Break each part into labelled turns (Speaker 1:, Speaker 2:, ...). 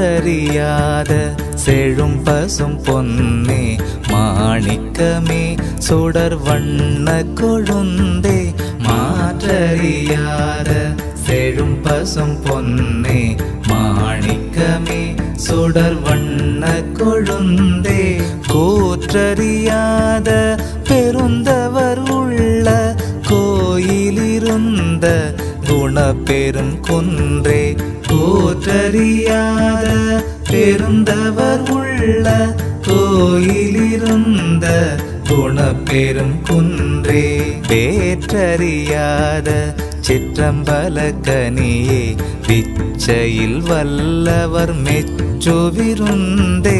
Speaker 1: மாற்றறியாத செழும் பசும் பொன்னே மாணிக்கமே சுடர் வண்ண கொழுந்தே மாற்றறியாத செழும் பசும் பொன்னே மாணிக்கமே சுடர் வண்ண கொழுந்தே கூற்றறியாத பெருந்தவர் உள்ள கோயிலிருந்த குணப்பெரும் குன்றே போற்றறியாத பெருந்தவர் உள்ள கோயிலிருந்த குணப்பெரும் குன்றே பேற்றறியாத சிற்றம்பல கனியே பிச்சையில் வல்லவர் மெச்சுவிருந்தே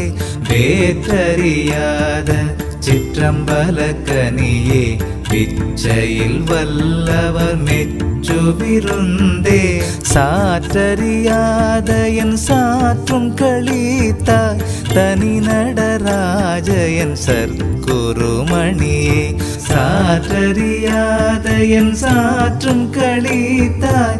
Speaker 1: பேற்றறியாத சிற்றம்பல கனியே பிச்சையில் வல்லவர் மெச்சுவிருந்தே சாற்றறியாத என் சாற்றும் கழித்தாய் தனி நடராஜ என் சற்குருமணியே சாற்றறியாத என் சாற்றும் கழித்தாய்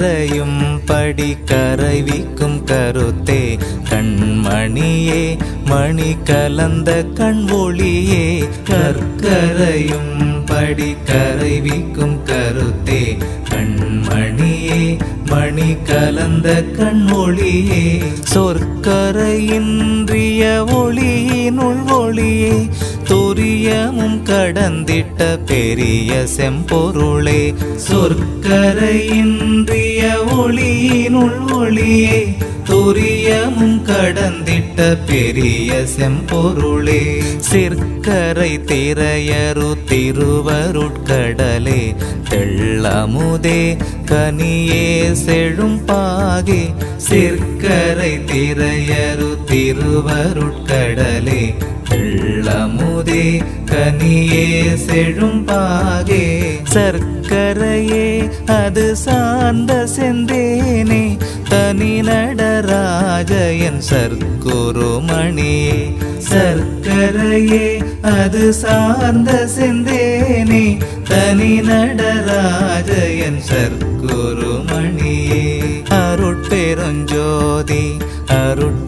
Speaker 1: கரையும் படி கரைவிக்கும் கருத்தே கண்மணியே மணி கலந்த கண்மொழியே கற்கரையும் படி கரைவிக்கும் கருத்தே கண்மணியே மணி கலந்த கண்மொழியே சொற்கரையின்றிய ஒளியே சொற்கரையின்றிய ஒளியே துரியமும் கடந்திட்ட பெரிய செம்பொருளே. சொற்கரையின்றிய ஒளியினுள் ஒளியே துரியமும் கடந்திட்ட பெரிய செம்பொருளே. சிற்கரை திரையரு திருவருட்கடலே தெள்ளமுதே கனியே செழும் பாகே. சிற்க சிற்கரை திரையரு திருவருட்கடலே உள்ளமுதே கனியே செழும் பாகே. சர்க்கரையே அது சார்ந்த செந்தேனே தனி நடராஜயன் சர்க்குருமணியே சர்க்கரையே அது சார்ந்த செந்தேனே தனி நடராஜயன் சர்க்குருமணியே அருட்பெருஞ்சோதி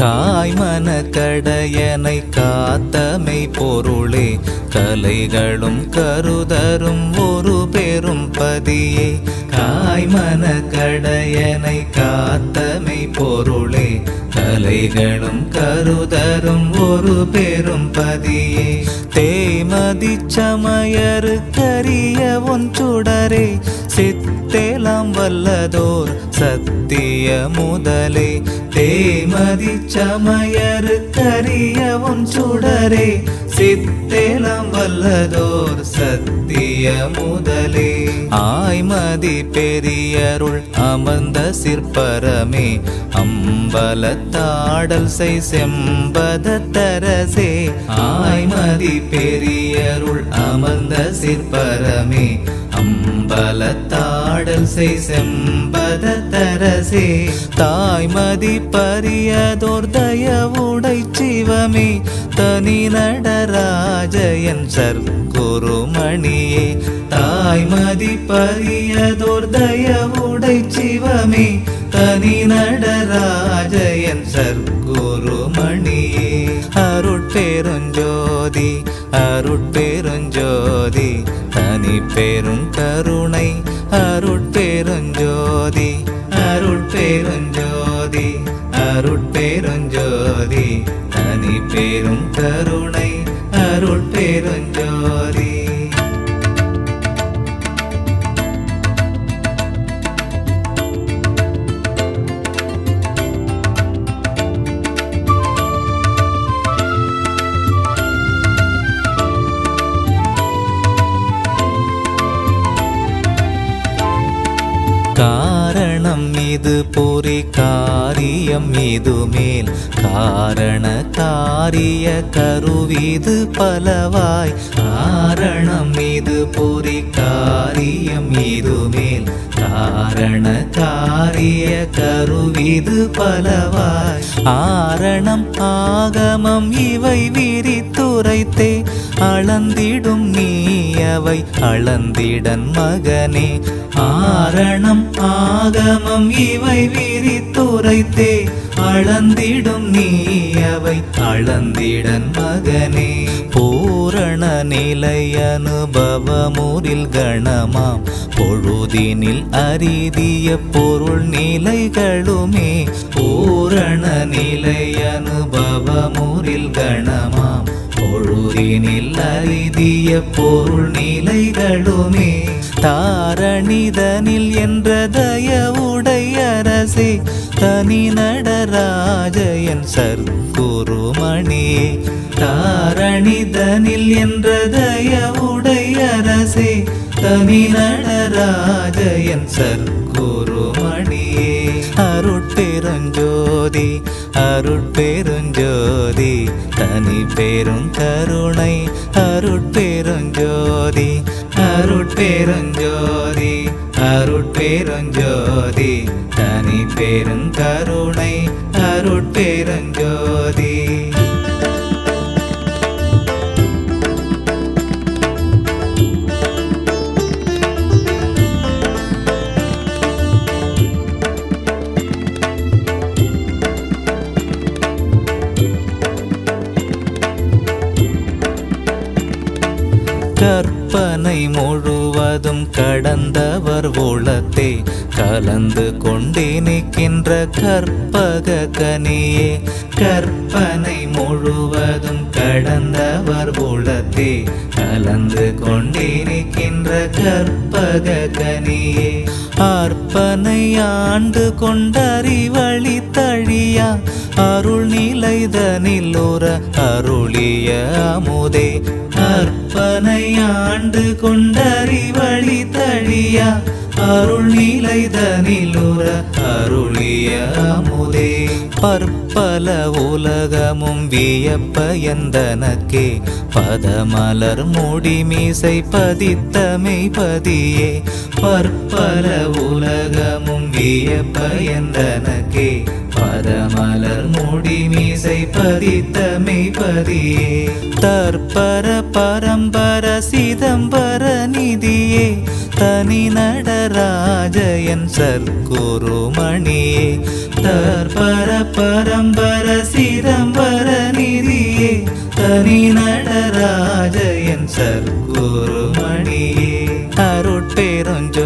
Speaker 1: காய்மன கடையனை காத்தமை பொருளே. கலைகளும் கருதரும் ஒரு பெரும் பதியே. காய்மன கடையனை காத்தமை பொருளே. கலைகளும் கருதரும் ஒரு பெரும் பதியே. தேமதி சமயரு கரிய ஒன்றுடரே சித்தேலாம் வல்லதோர் சத்திய முதலே. தேமதி சமயரு கரியவும் சுடரே சித்தேலாம் வல்லதோர் சத்திய முதலே. ஆய்மதி பெரியருள் அமர்ந்த சிற்பரமே அம்பலத்தாடல் செய் செம்பதரசே ஆய்மதி பெரியருள் அமர்ந்த சிற்பரமே அம்ப பலத்தாடல் செய் செம்பத தரசே தாய்மதி பரியதோர் தயவுடை சிவமே. தனி நடராஜயன் சர்க்குருமணியே. தாய்மதி பரியதோர் தயவுடை சிவமே. தனி நடராஜயன் சர்க்குருமணியே. அருட்பெருஞ்சோதி அருட்பெருஞ்சோதி நீ பேரும் கருணை அருட்பெருஞ்சோதி செய்து பொறி காரியம் இது மேல் காரண காரிய கருவிது பலவாய். காரணம் இது பொறி காரியம் இது மேல் காரண காரிய கருவிது பலவாய். ஆரணம் ஆகமம் இவை விரித்துரைத்தே. அளந்திடும் நீ அவை அளந்திடன் மகனே. ஆரணம் ஆகமம் இவை விரித்துரைத்தே. அளந்திடும் நீ அவை அளந்திடன் மகனே. பூரண நிலை அனுபவமூரில் கணமாம் பொழுதினில் அரிதிய பொருள் நிலைகளுமே. பூரண நிலை அனுபவமூரில் கணமாம் பொழுதினில் அரிதிய பொருள் நிலைகளுமே தாரணிதனில் என்ற தயவுடைய அரசே தனி நடராஜயன் சர்க்குருமணி. தாரணிதனில் என்ற தயவுடைய அரசே தனி நடராஜயன் சர்க்குருமணியே. அருட்பெருஞ்சோதி அருட்பெருஞ்சோதி தனி பெரும் கருணை. அருட்பெருஞ்சோதி அருட்பெருஞ்சோதி அருட்பெருஞ்சோதி தனி பெரும் கருணை. அருட்பெரு கற்பனை முழுவதும் கடந்தவர் உளத்தே கலந்து கொண்டே நிற்கின்ற கற்பக கனியே கற்பனை முழுவதும் கடந்தவர் உளத்தே கலந்து கொண்டே நிற்கின்ற கற்பக கனியே அர்ப்பனை ஆண்டு கொண்டறிவழி தழியா. அருள் நிலைதனில் உற அருளிய அமுதே. அற்பனை ஆண்டு கொண்டறிவழி தழியா அருள் நிலைதனில் உற அருளிய அமுதே. பற்பல உலகமும் வியப்ப எந்தனக்கே. பதமலர் முடி மீசை பதித்தமை பதியே பற்பல உலகமும் வியப்ப எந்தனக்கே. பதமலர் மூடி மீசை பதித்த பதியே தற்பர பரம்பர சிதம்பர நிதியே. தனி நடராஜயன் சர்க்குருமணியே தற்பர பரம்பர சிதம்பர நிதியே. தனி நடராஜயன் சர்க்குருமணியே அருட்பெருஞ்சோதி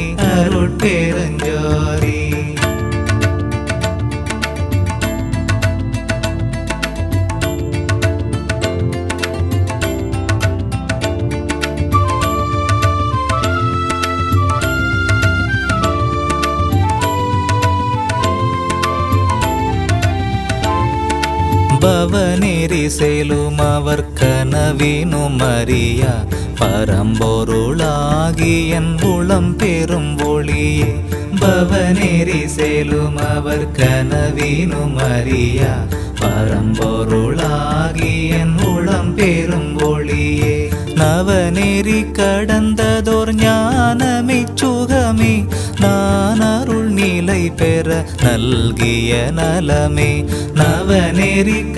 Speaker 1: பவநெறி அவர் கனவினும் அறியா. பரம்பொருளாகி என் உளம் பெரும் ஒளியே. பவநெறி செலும் அவர் கனவினும் அறியா. பரம்பொருளாகி என் உளம் பெரும் ஒளியே. நவநெறி கடந்ததோர் ஞானமே சுகமே. நான் அருள் நிலை பெற நல்கிய நலமே. நவநெறி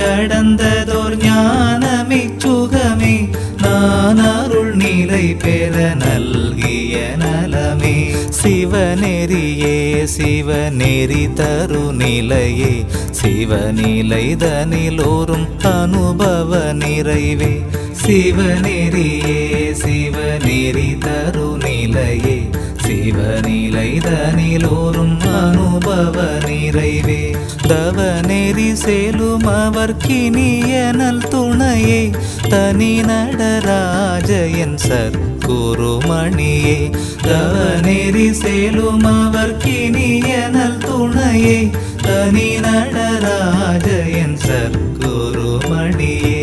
Speaker 1: கடந்ததோர் ஞானமே சுகமே நான் அருள் நிலை பெற நல்கிய நலமே. சிவநெறியே சிவநெறி தரு நிலையே. சிவநிலை தனிலோரும் அனுபவ நிறைவே. சிவநெறியே சிவநெறி தரு நிலையே. சிவநிலை தனிலோரும் அனுபவ நிறைவே தவ நெறி சேலும் அவர் கிணியனல் துணையே. தனி நடராஜயன் சர் குருமணியே தவ நெறி சேலும் அவர் கிணியனல் துணையே. தனி நடராஜயன் சர் குருமணியே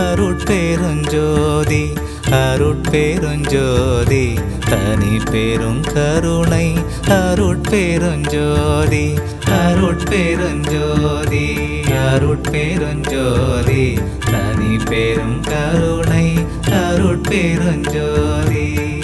Speaker 1: அருட்பெருஞ்சோதி அருட்பெருஞ்சோதி தனி பெருங்கருணை அருட்பெருஞ்சோதி அருட்பெருஞ்சோதி அருட்பெருஞ்சோதி தனி பெரும் கருணை. அருட்பெருஞ்சோதி